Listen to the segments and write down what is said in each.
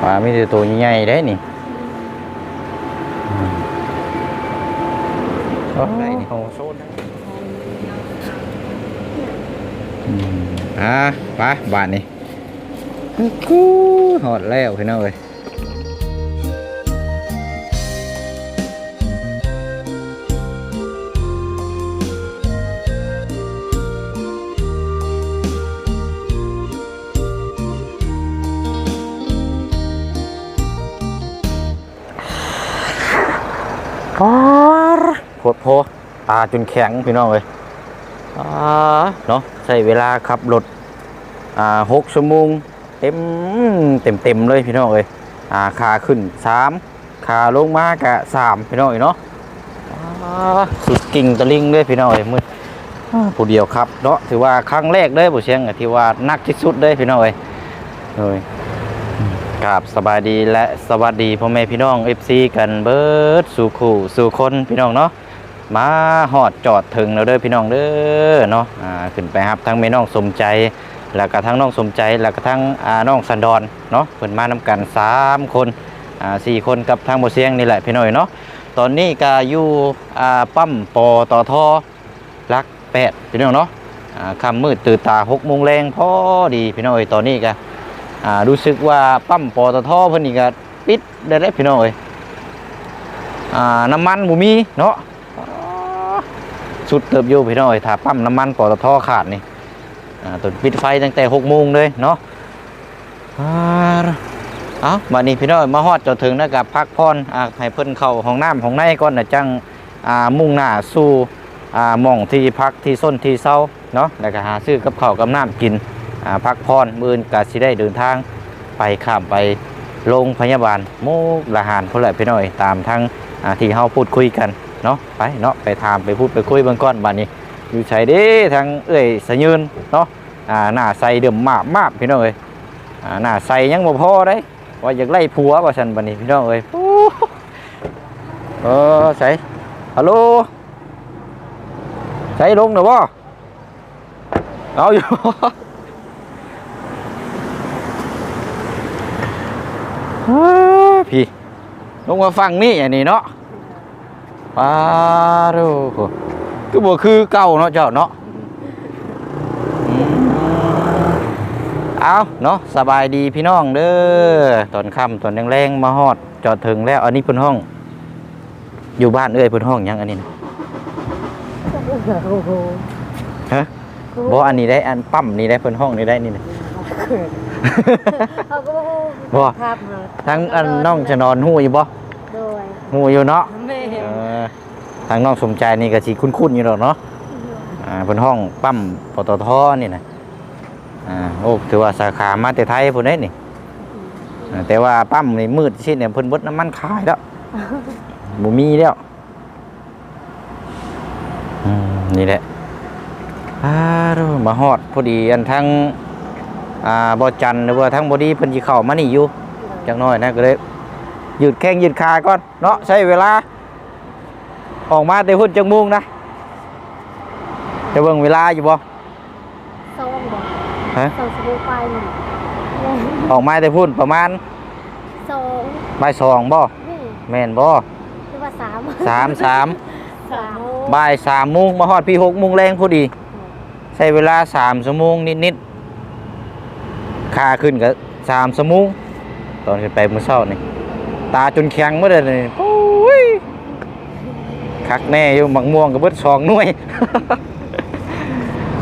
ปลามีแต่ตัวใหญ่ๆได้นี่อืมโอ้ได้นี่โอ้โซนได้อืมอะไปบ้านนี่กูหอดแล้วพี่น้องเอ้ย โคตรโพตาจนแข็งพี่น้องเลยอ่าเนาะใช้เวลาขับรถอ่าหกชั่วโมงเต็มเต็มเต็มเลยพี่น้องเลยอ่าขาขึ้นสามขาลงมากะสามพี่น้องเอ้ยเนาะอ่าสุดกิ่งตะลิงเลยพี่น้องเอ้ยมืออ่าผู้เดียวครับเนาะถือว่าครั้งแรกเลยผู้เชียงอะที่ว่านักที่สุดเลยพี่น้องเอ้ยเลยครับสบายดีและสวัสดีพ่อแม่พี่น้อง FC กันเบิดสู่คู่สู่คนพี่น้องเนาะ มาหอดจอดถึงแล้วเด้อพี่น้องเด้อเนาะอ่าขึ้นไปครับทั้งแม่น้องสมใจ แล้วก็ทั้งน้องสมใจแล้วก็ทั้งอ่าน้องสันดอนเนาะเพิ่นมานำกันสามคนอ่าสี่คนกับทางบ่เสียงนี่แหละพี่น้อยเนาะตอนนี้ก็อยู่อ่าปั๊มปอตทลักแปดพี่น้องเนาะอ่าค่ำมืดตื่นตาหกโมงแรงพอดีพี่น้อยตอนนี้ก็อ่ารู้สึกว่าปั๊มปอตทเพิ่นนี่ก็ปิดได้แล้วพี่น้อยอ่าน้ำมันบ่มีเนาะ สุดเติบอยู่พี่น้องเอ้ยถ้าปั๊มน้ำมันปตทขาดนี่ตนปิดไฟตั้งแต่6โมงเลยเนาะอ่าเอาบัดนี้พี่น้องเอ้ยมาฮอดจนถึงแล้วก็พักผ่อนอ่าให้เพิ่นเข้าห้องน้ำห้องในก่อนนะจังอ่ามุ่งหน้าสู่อ่าหม่องที่พักที่ส้นที่เซาเนาะแล้วก็หาซื้อกับข้าวกับน้ำกินอ่าพักพรมื่นกาสิได้เดินทางไปข้ามไปโรงพยาบาลมุกละหารเพื่อแหละพี่น้อยตามทั้งที่เฮาพูดคุยกัน เนาะไปเนาะไปถามไปพูดไปคุยเบื้องก้อนบัดนี้อยู่ใช้ด้ทางเอ้ยสะยืนเนาะอ่าหน้าใสเดิมมากมากพี่น้องเอ้ยอ่าหน้าใสยังบ่พอได้ว่าอยากไล่ผัวว่าฉันบัดนี้พี่น้องเอ้ยโอ้เออใสฮัลโหลใสลงเด้อบ่เอาอยู่พี่ลงมาฟังนี่อย่างนี้เนาะ ป้าดูก็บ่คือเก่าเนาะเจ้าเนาะอืมเอาเนาะสบายดีพี่น้องเด้อตอนค่ำตอนแรงๆมาฮอดจอดถึงแล้ว อันนี้เพิ่นห้อง อยู่บ้านเอ้ยเพิ่นห้องหยังอันนี้นะโอ้โหฮะบ่อันนี้ได้อันปั๊มนี่ได้เพิ่นห้องนี่ได้นี่นะเขาก็บอกบ่ครับทั้งอันน้องจะนอนหู้อยู่บ่โดยหู้อยู่เนาะแม่เออ ทางน้องสมใจนี่ก็สิคุ้นๆอยู่ดอกเนาะอ่าเป็นห้องปั๊มปตทนี่นะอ่าโอ้ถือว่าสาขามาแต่ไทยพุ่นเด้นี่อ่าแต่ว่าปั๊มนี่มืดชิดเนี่ยเพิ่นเบดน้ำมันขายแล้วบ่มีแล้วอืมนี่แหละอ่าดูมาฮอดพอดีอันทั้งอ่าบ่จันทร์หรือว่าทั้งบ่ดีเพิ่นสิเข้ามานี่อยู่จักหน่อยนะก็เลยหยุดแข้งหยุดขาก่อนเนาะใช้เวลา ออกมาแต่พุ่นจังมุงนะจะเบิ่งเวลาอยู่บ่สองบอกฮะสองสบู่ไปหนึ่งออกมาแต่พุ่นประมาณสองบ่ายสองบ่นี่แม่นบ่หรือว่าสามสามสามสามบ่ายสามโมงมาฮอดพี่หกโมงแรงพอดี ใช้เวลาสามชั่วโมงนิดๆค่าขึ้นก็สามชั่วโมงตอนขึ้นไปเมื่อเช้านี่ตาจนแข็งเมื่อเดือนนี่โอ้ย คักแน่อยู่หมักม่วงกับเบิดสองหน่วย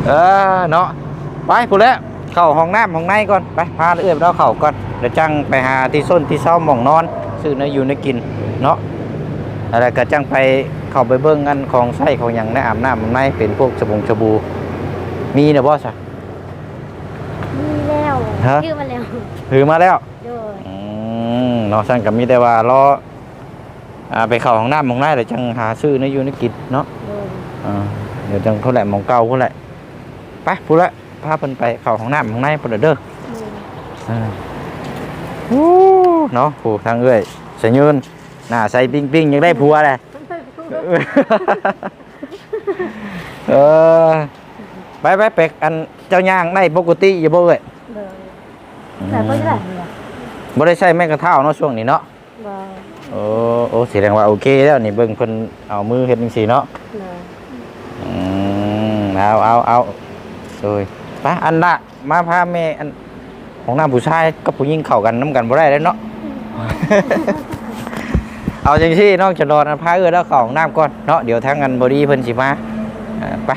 เออเนาะไปพูดแล้วเข้าห้องน้ำห้องในก่อนไปพาเอื้อมเราเข้าก่อนเดี๋ยวจังไปหาที่ส้นที่เศร้าหม่องนอนซื้อเนื้ออยู่เนื้อกินเนาะอะไรก็จังไปเข้าไปเบิ้งกันของใส่ของอย่างในอาบน้ำอาบในเป็นพวกสบงสบู่มีนะบอสอะมีแล้วฮะยืมมาแล้วถือมาแล้วโดยอืมเนาะสั่งกับมีแต่ว่ารอ อ่าไปเข้าห้องน้ำห้องในเดี๋ยวจังหาซื้อเนื้ออยู่เนื้อกินเนาะโดยอ่าเดี๋ยวจังเท่าไหร่หมองเก่าเท่าไหร่ไปพูดละพาเพิ่นไปเข้าห้องน้ำห้องในเพิ่นเด้ออ่าโอ้เนาะผู้ทางเอ้ยเสยยืนหน้าใส่ปิ้งปิ้งยังได้ผัวเลยเออไปไปเป็กอันเจ้าย่างได้ปกติอยู่บ่เอ้ยโดยแต่ก็จะได้เนี่ยบ่ได้ใช้แม่กระเท้าเนาะช่วงนี้เนาะบ่ โอ้โอ้แสดงว่าโอเคแล้วนี่เบิ่งเพิ่นเอามือเฮ็ดจังซี่เนาะเลยอืมเอาเอาเอาโดยไปอันละมาพาแม่อันของน้าผู้ชายกับผู้หญิงเข้ากันน้ำกันบ่ได้แล้วเนาะเอาจังซี่น้องจะนอนพาเอื้อแล้วเข้าห้องน้ำก่อนเนาะเดี๋ยวทางกันบ่ดีเพิ่นสิมาอ่าไป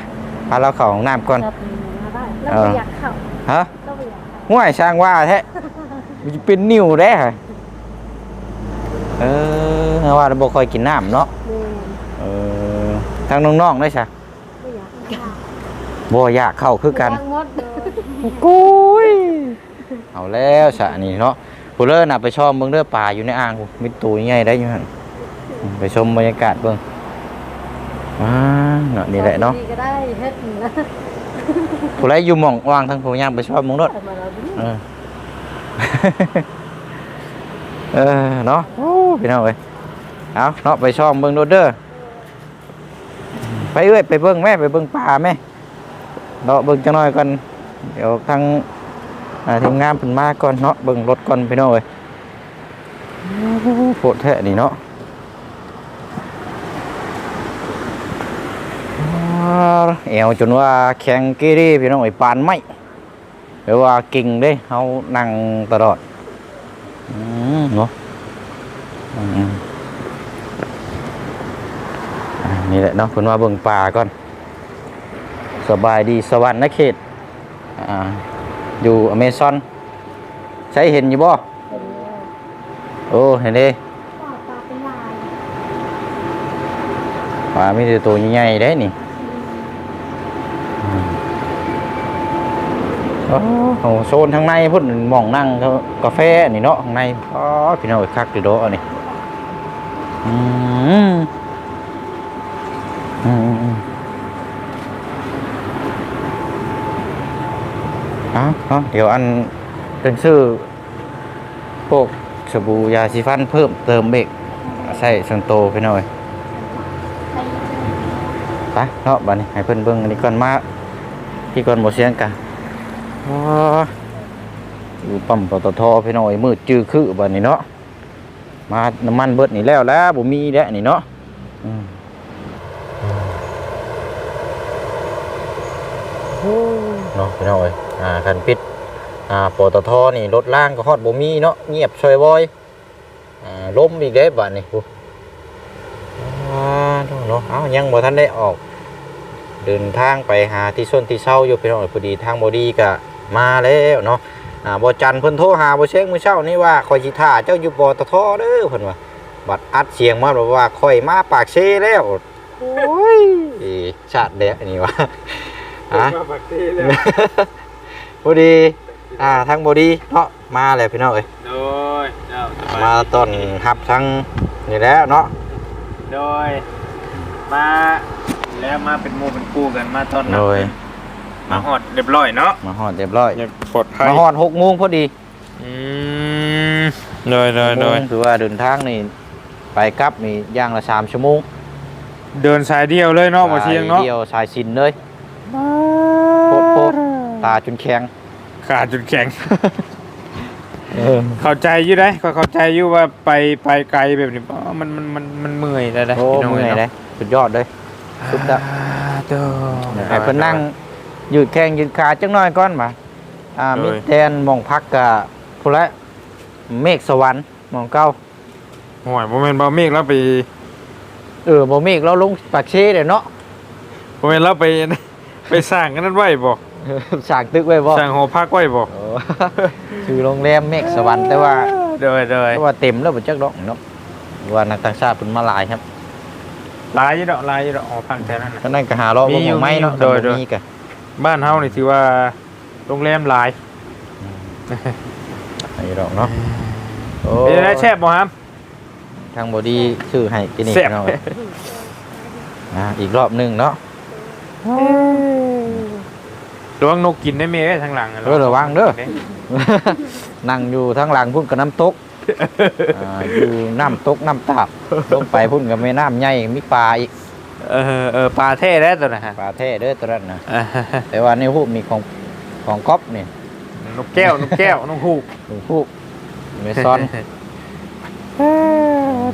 พาเราเข้าห้องน้ำก่อนครับมาได้แล้วเอก็ออยากเข้าฮะก็อยากเข้าห่วยช่างว่าแท้มันจะเป็นนิ้วได้ฮะ เออว่าเราบ่ค่อยกินน้ำเนาะแม่เออทางน้องๆได้ซะไม่อยากเข้าบ่อยากเข้าคือกันวางมดเลยกุยเอาแล้วสะนี่เนาะผู้เลิศน่ะไปชมเบิ่งเด้อป่าอยู่ในอ่างพู้มีตัวใหญ่ได้อยู่หั่นอืมไปชมบรรยากาศเบิ่งว้าเนาะนี่แหละเนาะดีก็ได้เฮ็ดนะผู้ใดอยู่หม่องว่างทั้งผู้ย่างไปชมมึงรถเอามาเราดิเออเออเนาะโอ้ พี่น้องเอ้ยเอาเนาะไปชมเบิ่งโดดเด้อไปเอ้ยไปเบิ่งแม่ไปเบิ่งป่าแม่เนาะเบิ่งจังหน่อยก่อนเดี๋ยวทางทีมงานเพิ่นมาก่อนเนาะเบิ่งรถก่อนพี่น้องเอ้ยโหโคตรแท้นี่เนาะอ้าวแอวจนว่าแข็งกีรีพี่น้องเอ้ยปานไม้แปลว่ากิ่งเด้เฮานั่งตลอดอืมเนาะอืมอ่า นี่แหละเนาะเพิ่นว่าเบิ่งป่าก่อน สบายดีสวรรค์นะเขตอ่าอยู่อเมซอน ใช้เห็นอยู่บ่เป็นเลยโอ้เห็นเด้ปลาปลาเป็นลายปลามีแต่ตัวใหญ่ๆได้นี่อืมโอ้โหโซนทางในพุ่นหมองนั่งเขากาแฟนี่เนาะข้างในอ๋อพี่น้องเอ้ยคักอยู่โดะอันนี้ อืมอืมอืมอืมเดี๋ยวอันเป็นชื่อพวกสบู่ยาสีฟันเพิ่มเติมเบกใส่สังโตไปหน่อยไปไปเนาะบัดนี้ให้เพิ่นเบิ่งอันนี้ก่อนมาที่ก่อนบ่เสียงกันอ๋ออยู่ปั๊มปตทพี่น้อยมืดจื้อคือบัดนี้เนาะ มาน้ำมันเบิดนี่แล้วแล้วบ่มีแล้วนี่เนาะเนาะพี่น้อยอ่าคันปิดอ่าปตทนี่รถล่างก็ฮอดบ่มีเนาะเงียบช่วยบ่อยอ่าล้มอีกเด้บัดนี้ผู้อ่าเนาะเอายังบ่ทันได้ออกเดินทางไปหาที่ส้นที่เช่าอยู่พี่น้องเอ้ยพอดีทางบอดีก็มาแล้วเนาะ อ่าบ่จันเพิ่นโทรหาบ่เช็คมื้อเช้านี่ว่าคอยสิท่าเจ้าอยู่ปตทเด้อเพิ่นว่าบัดอัดเสียงมาบอกว่าคอยมาปากเซแล้วโอ้ยชาติแดกอันนี่วะฮะมาปักที่เลยพอดีอ่าทางบอดีเนาะมาแล้วพี่น้องเอ้ยโดยเจ้าสบายมาต้อนรับทั้งนี่แล้วเนาะโดยมาแล้วมาเป็นหมู่เป็นคู่กันมาตอนนั้โดนย มาหอดเรียบร้อยเนาะมาฮอดเรียบร้อยอย่าปลอดภัยมาฮอด6โมงพอดีอืมโดยโดยโดยถือว่าเดินทางนี่ไปกลับนี่ย่างละสามชั่วโมงเดินสายเดียวเลยเนาะบ่เชียงเนาะสเดียวสายสินเลยโคตรโคตรตาจนแข็งขาดจุดแข็ง เข้าใจอยู่ได้ก็เข้าใจอยู่ว่าไปไปไกลแบบนี้อ๋อมันมันมันมันเมื่อยได้ได้โอ้พี่น้งเมื่อยเลยสุดยอดเลย สุดอะอ่าเด้อ ให้เพิ่นนั่ง ยืดแข้งยืดขาจังน้อยก่อนมาอ่ามีแทนหมองพักกับพุ่นละเมฆสวรรค์หมองเก้าโอ้ยบ่แม่นบ่เมฆแล้วไป เออบ่เมฆเราลงปากเชเด้เนาะบ่แม่นแล้วไปไปสร้างกันนั้นไว้บ่สร้างตึกไว้บ่สร้างหอพักไว้บ่โอ้ชื่อโรงแรมเมฆสวรรค์แต่ว่าเด้อเด้อแต่ว่าเต็มแล้วบ่จักดอกเนาะว่านักต่างชาติเพิ่นมาหลายครับลายอยู่ดอกลายอยู่ดอกหอพักแถวนั้นน่ะก็นั่นก็หารอบมีว่าหอยู่มองไม้เนาะมีอยู่โดยแต่บ่มีก็ บ้านเฮานี่ถือว่าโรงแรมหลายไอ้ดอกเนาะโอ้เป็นได้แซ่บบ่ครับทางบอดี้ชื่อให้กินอีกแซ่บเนาะนะอีกรอบหนึงเนาะระวังนกกินได้แม่เอ้ยทางหลังอเออระวังเด้อนั่งอยู่ทางหลังพุ่นกับน้ำตกอ่าอยู่น้ำตกน้ำตาบลงไปพุ่นกับแม่น้ำใหญ่มีปลาอีก เออเออปลาเท่แล้วตัวนะฮะปลาแท้เด้อตัวนั้นนะเออแต่ว่าในหูปมีของของก๊อฟนี่นกแก้วนกแก้วนกฮูกหลวงพูกเมซอน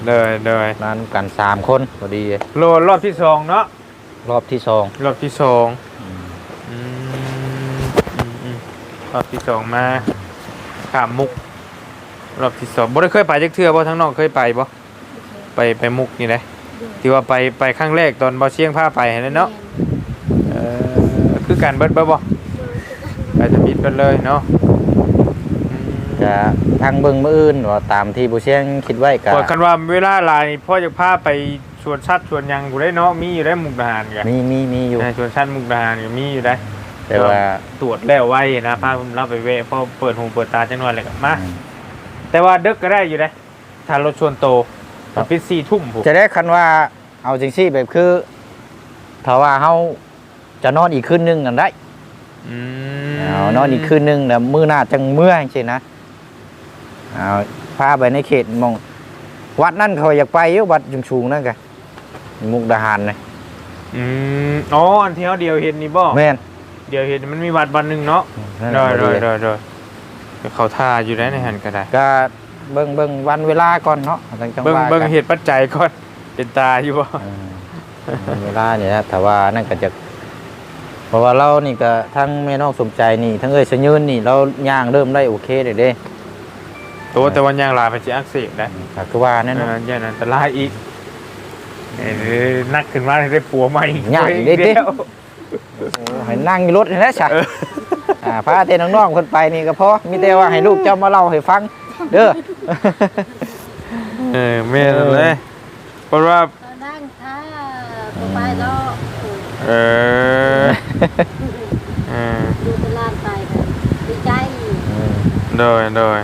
เลยเลยนั่นกันสามคนพอดีโลรอบที่สองเนาะรอบที่สองรอบที่สองอืมอืมอืมรอบที่สองมาขามมุก รอบที่สองบ่ได้เคยไปจักเทื่อบ่ทั้งน้องเคยไปบ่ไปไปมุกนี่แหละ ที่ว่าไปไปครั้งแรกตอนบ่เชียงพาไปหั่นแหละเนาะเออคือการเบิดบ่บ่ไปทมิดเบิดเลยเนาะอืมจะทางเบิ่งมื้ออื่นว่าตามที่ผู้เชี่ยงคิดไว้ก็บอกกันว่าเวลาหลายพ่อจะพาไปชวนชัดชวนหยังกูได้เนาะมีอยู่ได้มุกดาหารกันมีมีมีอยู่ชวนชัดมุกดาหารก็มีอยู่ได้แต่ว่าตรวจแล้วไว้นะพาผมเราไปเวะพอเปิดหูเปิดตาจังหน่อยเลยกับมาอืมแต่ว่าดึกก็ได้อยู่ได้ถ้ารถชวนโต ครับปิดสี่ทุ่มผมจะได้คันว่าเอาจริงซี่แบบคือถ้าว่าเฮาจะนอนอีกคืนหนึงกันได้อืมเอานอนอีกคืนหนึงแล้วมื้อหน้าจังเมื่อจังซี่นะเอาพาไปในเขตหมอง วัดนั่นเขาอยากไปอยู่วัดจุงชูงนั่นกะมุกดาหารนะอืมอ๋ออันที่เขาเดียวเห็นนี่บ่แม่นเดียวเห็นมันมีวัดวันหนึ่งเนาะนั่นโดยโดยพอโดยโดยเขาท่าอยู่ได้ในหันก็ได้ก็ เบิ่งเบิ่งวันเวลาก่อนเนาะจังจังเบิ่งว่าเบิ่งกันเหตุปัจจัยก่อนเป็นตาอยู่บ่เออวันเวลาเนี่ยนะแต่ว่านั่นก็จะเพราะว่าเรานี่ก็ทั้งแม่นอกสมใจนี่ ทั้งเอ้ยสยืนนี่เราย่างเริ่มได้โอเคเลยเด้ตัวแต่วันยางลาไปสิอักเสบได้ก็คือว่านั่นนั่นเนาะนั่นยันอันตรายอีกเอ้ยนักขึ้นมาได้ปัวใหม่ยากอีกเด้เดียวโอ้ให้นั่งอยู่รถนี่แหละจ้ะอ่าพาเต้นน้องๆคนไปนี่ก็พอมีแต่ว่าให้ลูกเจ้ามาเล่าให้ฟัง เด้อ เออแม่นเลยเพราะว่าตอนนั่งถ้าก็ไปแล้วเออเออดูตลาดไปกันดีใจโดยโดย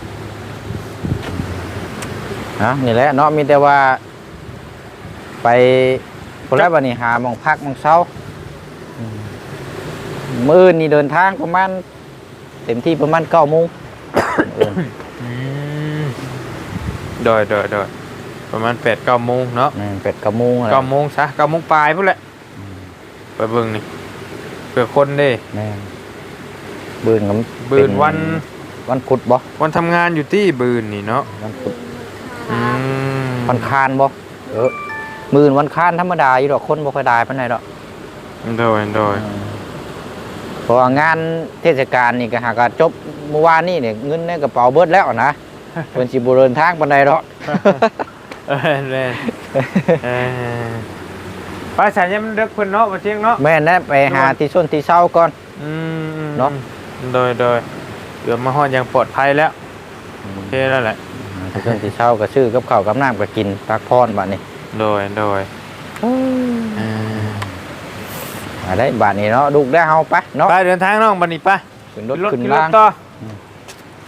ฮะนี่แหละเนาะมีแต่ว่า ไปคนแรกวันนี้หาหมองพักหมองเช้าอืมมื้ออื่นนี่เดินทางประมาณเต็มที่ประมาณเก้าโมงเอออืม โดยโดยโดยประมาณแปดเก้าโมงเนาะนั่นเป็ดเก้าโมงอะไรเก้าโมงซะเก้าโมงปลายพุ่นแหละไปเบิ่งนี่เพื่อคนเด้แม่นบืนกับบืนวันวันพุธบ่วันทำงานอยู่ที่บืนนี่เนาะวันพุธอืมวันคานบ่เออมือนวันคานธรรมดาอยู่ดอกคนบ่ค่อยได้ปานใดดอกโดยโดยเพราะว่างานเทศกาลนี่ก็หากว่าจบเมื่อวานนี่เนี่ยเงินในกระเป๋าเบิดแล้วนะ เพิ่นสิบ่เดินทางปานใดดอกเออแม่นเออไปฉันยังมันเด็กเพิ่นเนาะมาเที่ยงเนาะแม่นนะไปหาที่ส้นที่เศร้าก่อน อืมเนาะ โดยโดยเดี๋ยวมาฮอดอย่างปลอดภัยแล้วโอเคแล้วแหละ ที่ส้นที่เศร้าก็ซื้อกับข้าวกับน้ำก็กินพักพรบัดนี้โดยโดยเออมาได้บัดนี้เนาะลูกได้เฮาไปเนาะไปเดินทางน้องบันนี้ไปขึ้นรถรถขึ้นขึ้นรล่าถงต่ออม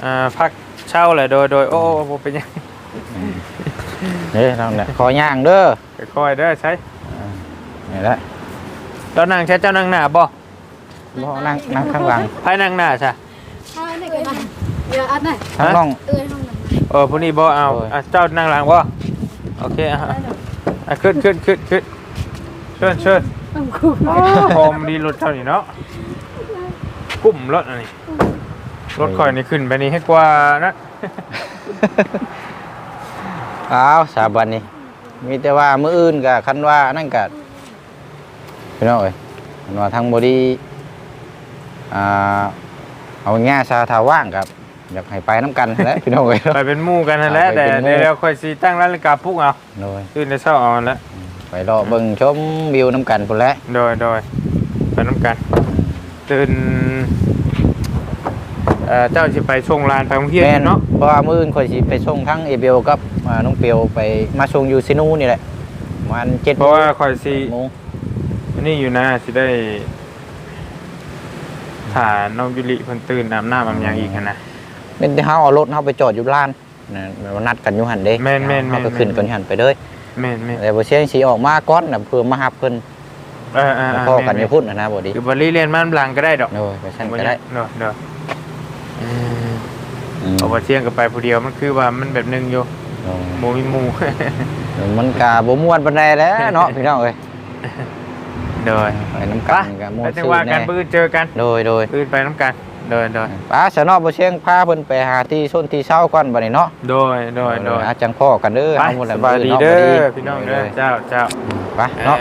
อ่าพัก เช่าแหละโดยโดยโอ้โอ้เป็นยังนี่นั่นแหละขอย่างเด้อค่อยๆเด้อใช้นี่แหละเจ้านั่งใช้เจ้านั่งหน้าบ่บ่นั่งนั่งข้างหลังไผนั่งหน้าใช่ถ้าไหนกันมาเดี๋ยวอันไหนข้างน้องเอ้ยห้องไหนเออผู้นี้บ่เอาโอ้ยอะเจ้านั่งหลังบ่โอเคอะอะขึ้นขึ้นขึ้นขึ้นเชิญเชิญต้องคู่พอมดีรถเท่านี้เนาะกุ้มรถอันนี้ รถค่อยนี่ขึ้นไปนี่ให้กว่านะ อ้าวสาบันนี่มีแต่ว่ามื้ออื่นก็คันว่านั่นก็พี่น้องเอ้ยคันว่าทางบ่ดีอ่าเอาง่ายๆซาถ้าว่างครับ อยากให้ไปน้ำกันแหละพี่น้องเอ้ย ไปเป็นหมู่กันนั่นแหละไปแต่เป็นหมู่ เดี๋ยวค่อยสิตั้งนาฬิกาปลุกเอาโดยตื่นแต่เช้าเอาแล้วไปรอเบิ่งชมวิวน้ำกันพุ่นแหละโดยโดยไปน้ำกัน ตื่น เอ่อเจ้าสิไปส่งลานไปโรงเรียนแม่นเนาะ เพราะว่ามื้ออื่นข่อยสิไปส่งทั้งเอเบลกับอ่าน้องเปียวไปมาส่งอยู่ซินูนี่แหละประมัน7เพราะว่าคอยสิโมงนี่อยู่นะสิได้ถ่าน้องยุริเพิ่นตื่นอาบน้ำอาบหยังอีกหั้นนะ เป็นที่เฮาเอารถเฮาไปจอดอยู่ร้านนะเรานัดกันอยู่หั่นเด้แม่นแม่นแม่น เฮาก็ขึ้นกันอยู่หั่นไปเลยแม่นแม่นแต่บ่เสียงสิออกมาก่อนน่ะเพื่อมารับเพิ่นเออเออเออพ่อกันอแม่ยู่พุ่นน่ะนะบ่ดีคือบริเรียนมันบลังก็ได้ดอกโอ้ยไปซั่นก็ได้ เนาะเนาะ เอออืมเอาว่าเที่ยงกับไปผู้เดียวมันคือว่ามันแบบหนึงอยู่โอ้ยหมู่มีหมู่มันก็บ่ม่วนปานใดแหล้วเนาะพี่น้องเอ้ยโดยไปน้ำไปกันก็ม่วนแล้วจังซื่ว่าอกันแน่บื้อเจอกันโดยโดยบื้อไปน้ำกันโโดยโดยป้าสนอบ่เชียงพาเพิ่นไปหาที่ส้นที่เช้าก่อนบัดนี้เนาะโดยโดยโดยอาจังพ่อกันเด้อไปเอาหมดแล้วสบายดีนาะเด้บัอพี่น้องเด้อเจ้าเจ้าไปเนาะ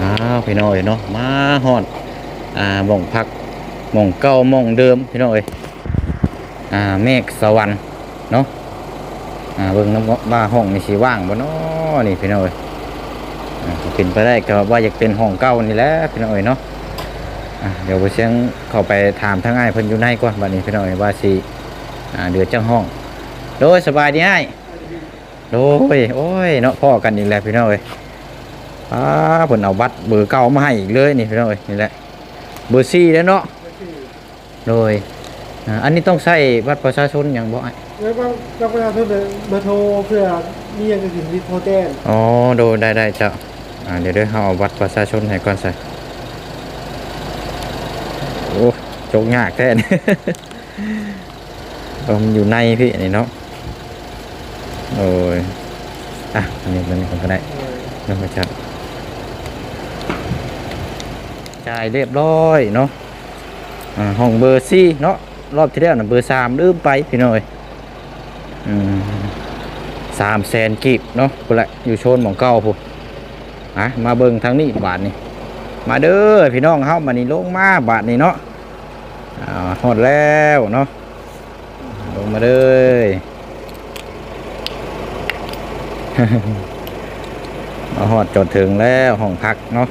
อ่อ้าวพี่น้องเอ้ยเนาะมาฮอดอ่าหม่องพักห มองเก่ามองเดิมพี่น้องเอ้ยอ่าเมฆสวรรค์เนาะอ่าเบิ่งน้ำบ้าห้องนี่สิว่างบ่เนาะนี่พี่น้องเอ้ยเป็นไปได้ก็ว่าอยากเป็นห้องเก่านี่แหละพี่น้องเอ้ยเนาะเดี๋ยวบ่เสียงเข้าไปถามทางอ้ายเพิ่นอยู่ในก่อนบัดนี้พี่น้องเอ้ยว่าสิอ่าเดือดจังห้อง โดยสบายดีอ้โดยโอ้ยเนาะพ่อกันอีกแล้วพี่น้องเอ้ยอ่าเพิ่นเอาบัตรเบอร์เก่ามาให้อีกเลยนี่พี่น้องเอ้ยนี่แหละเบอร์สี่แล้วเนาะ โดยอ่าอันนี้ต้องใช้บัตรประชาชนอย่างบ่ไอ้แล้วก็ต้องไปเอาเพื่อเบอร์โทรเพื่อนี่ยังจะถึงรีโทรแจ้งอ๋อโดยได้ได้จ้ะอ่าเดี๋ยวเดี๋ยวเฮาเอาบัตรประชาชนให้ก่อนใส่โอ้จกยากแท้นี่ เอามันอยู่ในพี่นี่เนาะโอ้ยอะอันนี้มันนี่ผมก็ได้ เริ่มมาจัดจ่ายเรียบร้อยเนาะอ่า ห้องเบอร์สี่เนาะรอบที่แล้วน่ะเบอร์สามลืมไปพี่น้อยสามแสนกีบเนาะกูนละอยู่โชนหมองเก้าพูอะมาเบิ่งทางนี้บาทนี่มาเด้อพี่น้องเฮามานี่ลงมาบาทนี่เนาะอ่าฮอดแล้วเนาะลงมาเลยมาฮอดจอดถึงแล้วห้องพักเนาะ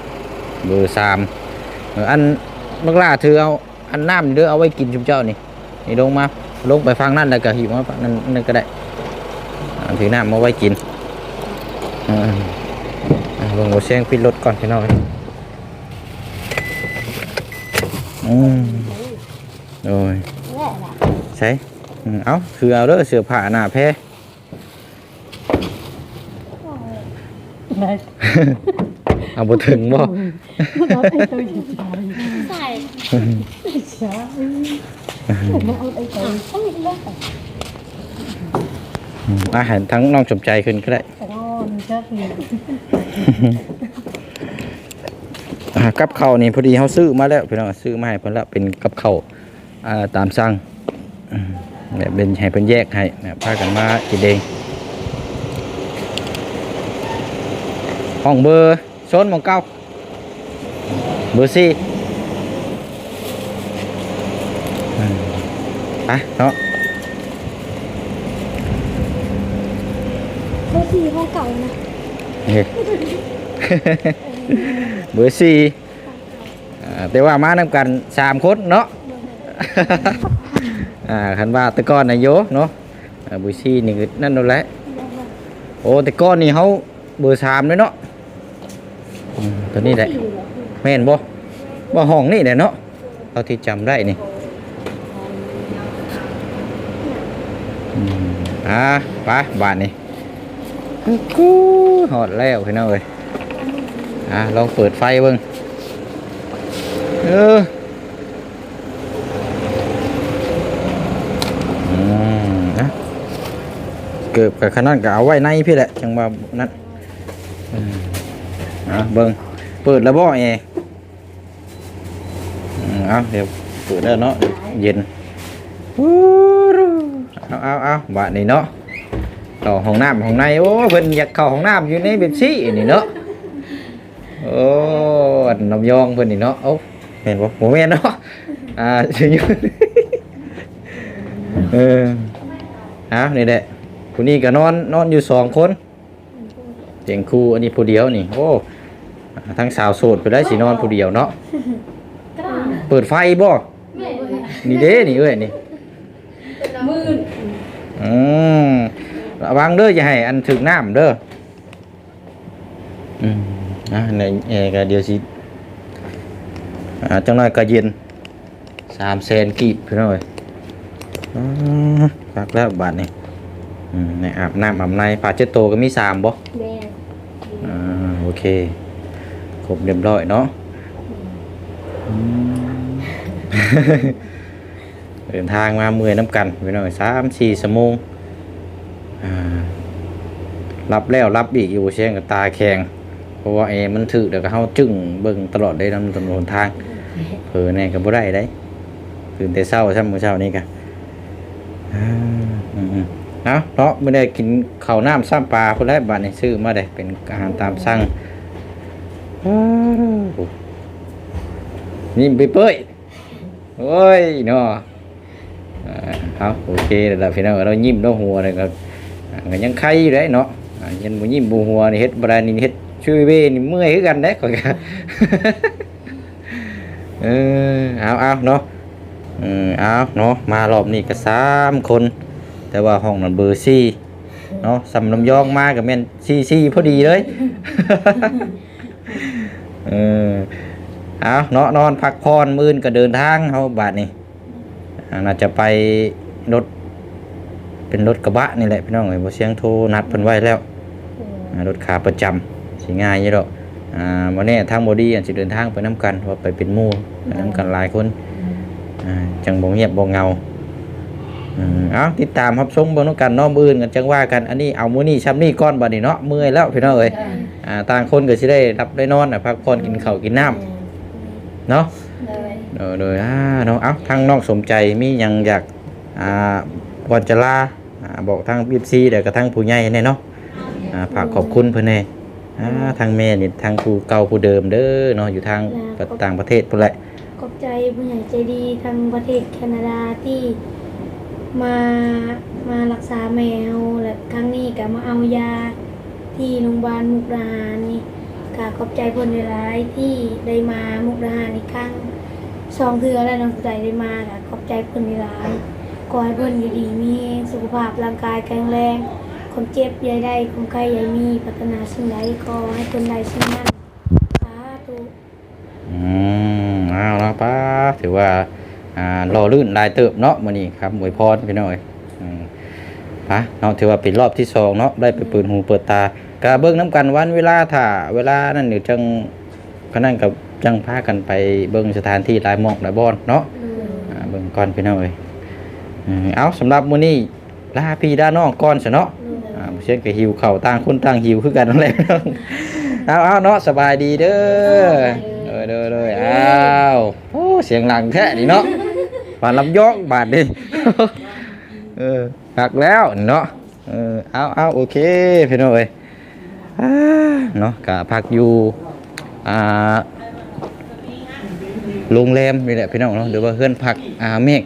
เบอร์สามอันมักล่าถือเอา อันน้ำนี่เด้อเอาไว้กินชุมเจ้านี่นี่ลงมาลงไปฟังนั่นแล้วก็หิวมาฝั่งนั่นนั่นก็ได้อ่าถือน้ำมาไว้กินอ่าอ่าลงรถเสียงปิดรถก่อนพี่น้องอืมโอ้ยแหละล่ะใช่อืมเอาคือเอาเด้อเสื้อผ้าหน้าแพ้เอาบ่ถึงบ่ใส่ อืมอาหารทั้งน้องสมใจขึ้นก็ได้อ่ากับข้าวนี่พอดีเขาซื้อมาแล้วพี่น้องซื้อมาให้เพิ่นแล้วเป็นกับข้าวอ่าตามสั่งอืมแบบเป็นให้เพิ่นแยกให้นะพากันมากินเองห้องเบอร์โซนหมองเก้าเบอร์สี่อืม ไปเนาะเบอร์สี่ห้องเก่านะนี่เบอร์สี่อ่าแต่ว่ามานํกันสามคนเนาะ อ่าคันว่าแตะก้อนนายโยเนาะอ่าเบอร์สี่นี่คือนั่นนั่นแหละโอ้แต่ก้อนนี่เขาเบอร์สามเลยเนาะอืมตัวนี้แหละแม่นบ่บ่ห้องนี่แหละเนาะเท่าที่จำได้นี่อืม อ่าไปบ้านนี่กูหอดแล้วพี่น้องเอ้ยอะลองเปิดไฟเบิ่งเอออืมนะเกือบกับขนาดก็เอาไว้ในพี่แหละจังว่านั่นอะเบิ่งเปิดแล้วบ่เออืมเอาเดี๋ยวเปิดแล้วเนาะเย็นอู้ เอาเอาเอาบาดนี้เนาะต่อห้องน้ำห้องในโอ้เพิ่นอยากเข้าห้องน้ำอยู่ในเบบซี่นี่เนาะโอ้อันน้ำยองเพิ่นนี่เนาะโอ้เห็นบ่บ่แม่นเนาะอ่าสิอยู่เออเอานี่แหละผู้นี้ก็นอนนอนอยู่สองคนเตียงคู่อันนี้ผู้เดียวนี่โอ้ทั้งสาวโสดไปได้สินอนผู้เดียวเนาะเปิดไฟบ่นี่เด้นี่เอ้ยนี่มือ อืมระวังเด้ออย่าให้อันถึงน้ำเด้ออืมอะในเออก็เดี๋ยวสิอ่าจังน้อยก็เย็นสามแสนกีบพี่น้อยอ่าพักแล้วบาทนี่อืมในอาบน้ำอาบในผาเจ็ดโตก็มีสามบ่แม่อ่าโอเคครบเรียบร้อยเนาะอืม เดินทางมาเมื่อยน้ำกันไปหน่อยสามสี่ชั่วโมงรับแล้วรับอีกอยู่เชียงกับตาแข็งเพราะว่าเอมันถือเดี๋ยวก็เฮาจึงเบิ่งตลอดได้นำถนนทางเผลอแน่ก็บ่ได้ได้ตื่นแต่เช้าซ้ํมื้อเช้านี้ก็อ่าอืมๆเอาเนาะไมื้อนี้กินข้าวน้ำซ้ำปลาพุ่นแหละบัดนี้ซื้อมาได้เป็นอาหารตามสั่งนี่ไปเป้ยโอ้ยเนาะ เอาโอเคแล้วพี่น้องเรายิ้มเนาหัวเลยก็อ่าก็ยังไข่อยู่ได้เนาะยันบ่ยิ้มบ่หัวนี่เฮ็ดบ่ได้นี่เฮ็ดช่วยเวนี่เมื่อยคือกันเด้ข่อยก็เออเอาเอาเนาะเออเอาเนาะมารอบนี้ก็สามคน แต่ว่าห้องนั้นเบอร์สี่เนาะสำลำยองมากับแม่นสี่สี่พอดีเลยเออเอาเนาะนอนพักพรมื่นก็เดินทางเขาบาทนี่ น่าจะไปรถเป็นรถกระบะนี่แหละพี่น้องเอ้ยบ่เสียงโทรนัดเพิ่นไว้แล้วอ่ารถขาประจำสิง่ายอยู่ดอกอ่าวันนี้ทางบอดี้อาจสิเดินทางไปน้ำกันว่าไปเป็นหมู่ไปน้ำกันหลายคนอ่าจังบ่เงียบบ่เงาอืมเอาติดตามรับชมเบิ่งนำกันเนาะมื้ออื่นกันจังว่ากันอันนี้เอามื้อนี้ช้ำนี้ก่อนบัดนี้เนาะเมื่อยแล้วพี่น้องเอ้ยอ่าต่างคนก็สิได้รับได้นอนน่ะพักผ่อนกินข้าวกินน้ำเนาะเลยเออเลยอ่าเนาะเอ้าทางน้องสมใจมีหยังอยากอ่าก่อนจะลาอ่าบอกทางบีซีเดี๋ยวกับทางผู้ใหญ่แน่เนาะอ่าฝากขอบคุณเพิ่นแน่อ่าทางแม่นี่ทางผู้เก่าผู้เดิมเด้อเนาะอยู่ทางต่างประเทศพุ่นแหละขอบใจผู้ใหญ่ใจดีทางประเทศแคนาดาที่มามารักษาแมวและครั้งนี้ก็มาเอายาที่โรงพยาบาลมุกดาหารนี่ก็ขอบใจเพิ่นหลายๆที่ได้มามุกดาหารอีกครั้ง สองเทือแล้วน้องใจได้มาก็ขอบใจเพิ่นหลายขอให้เพิ่นอยู่ดีมีสุขภาพร่างกายแข็งแรงความเจ็บย่าได้ความไข้ย่ามีพัฒนาสิ่งใดขอให้เพิ่นได้สิ่งนั้นสาธุอืมเอาเนาะป้าถือว่าอ่ารอลื่นลายเติบเนาะมื้อนี้ครับอวยพรพี่น้อยอืมปะเนาะถือว่าเป็นรอบที่สองเนาะได้ไปเปิดหูเปิดตากะเบิ่งน้กันวันเวลาถ้าเวลานั่นเดี๋ยวจังพนันกับ จังพากันไปเบิ่งสถานที่หลายหมองหลายบอนเนาะอ่าเบิ่งก่อนพี่น้องเอ้ยเออเอาสำหรับมื้อนี้ลาพี่ลาน้องก่อนซะเนาะอ่าบ่เช่นก็หิวข้าวต่างคนต่างหิวคือกันนั่นแหละเอาเอาเนาะสบายดีเด้อเออเด้อเด้ออ้าวโอ้เสียงหลังแท้นี่เนาะบาดลำยองบาดนี่ เออหักแล้วเนาะเออเอาเอาโอเคพี่น้องเอ้ยอ่าเนาะก็พักอยู่อ่า โรงแรมนี่แหละพี่น้องเนาะหรือว่าเฮือนพักอาเมฆ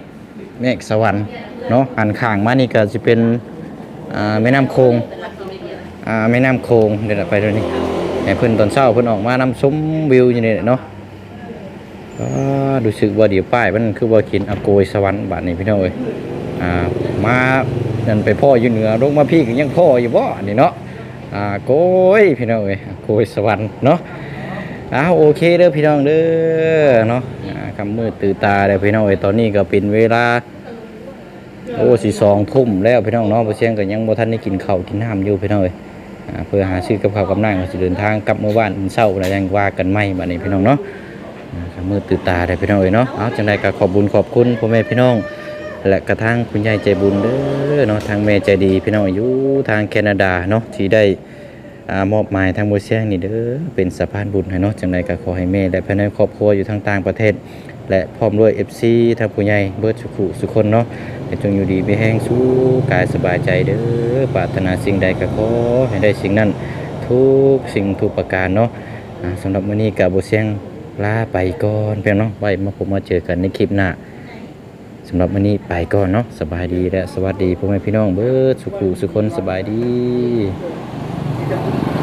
เมฆสวรรค์เนาะหันข้างมานี่ก็จะเป็นแม่น้ำโขงแม่น้ำโขงเดี๋ยวเราไปดูนี่เพิ่อนตอนเช้าเพิ่อนออกมาน้ำชมวิวอยู่นี่เนาะก็รู้สึกว่าเดี๋ยวป้ายมันคือว่ากินอโกยสวรรค์บาดนี้พี่น้องเอ้ยอ่ามานั่นไปพ่ออยู่เหนือลงมาพี่ก็ยังพ่ออยู่บ่นี่เนาะโกยพี่น้องเอ้ยโกยสวรรค์เนาะ อ้าวโอเคเด้อพี่น้องเด้อเนาะคำมืดตื่นตาเด้อพี่น้องเอ้ตอนนี้ก็เป็นเวลา โอ้สี่สองทุ่มแล้วพี่น้องเนาะบ่เชียงก็ยังบ่ทันได้กินข้าวกินน้ำอยู่พี่น้องเอ้ยเพื่อหาซื้อกับข้าวกับน้ำก็สิเดินทางกลับเมื่อวานมื้อเช้าแล้วยังว่ากันใหม่บัดนี้พี่น้องเนาะคำมืดตื่นตาเด้อพี่น้องเอ้ยเนาะเอาจังไดก็ขอบบุญขอบคุณพ่อแม่พี่น้องและกระทั่งคุณยายใจบุญเด้อเนาะทางแม่ใจดีพี่น้องอยู่ทางแคนาดาเนาะที่ได้ มอบหมายทางบัวเสียงนี่เด้อเป็นสะพานบุญให้เนาะจังใดก็ขอให้แม่และภายในครอบครัวอยู่ทางต่างประเทศ และพร้อมด้วย FC ทางผู้ใหญ่เบิดสุขุสุคนเนาะจงอยู่ดีมีแห้งสู้กายสบายใจเด้อปรารถนาสิ่งใดก็ขอให้ได้สิ่งนั้นทุกสิ่งทุกประการเนาะอ่าสำหรับมื้อนี้กับบัวเสียงลาไปก่อนเพียงเนาะไว้มาพบมาเจอกันในคลิปหน้าสำหรับมื้อนี้ไปก่อนเนาะสบายดีและสวัสดีพ่อแม่พี่น้องเบิร์ดสุขุสุคนสบายดี เ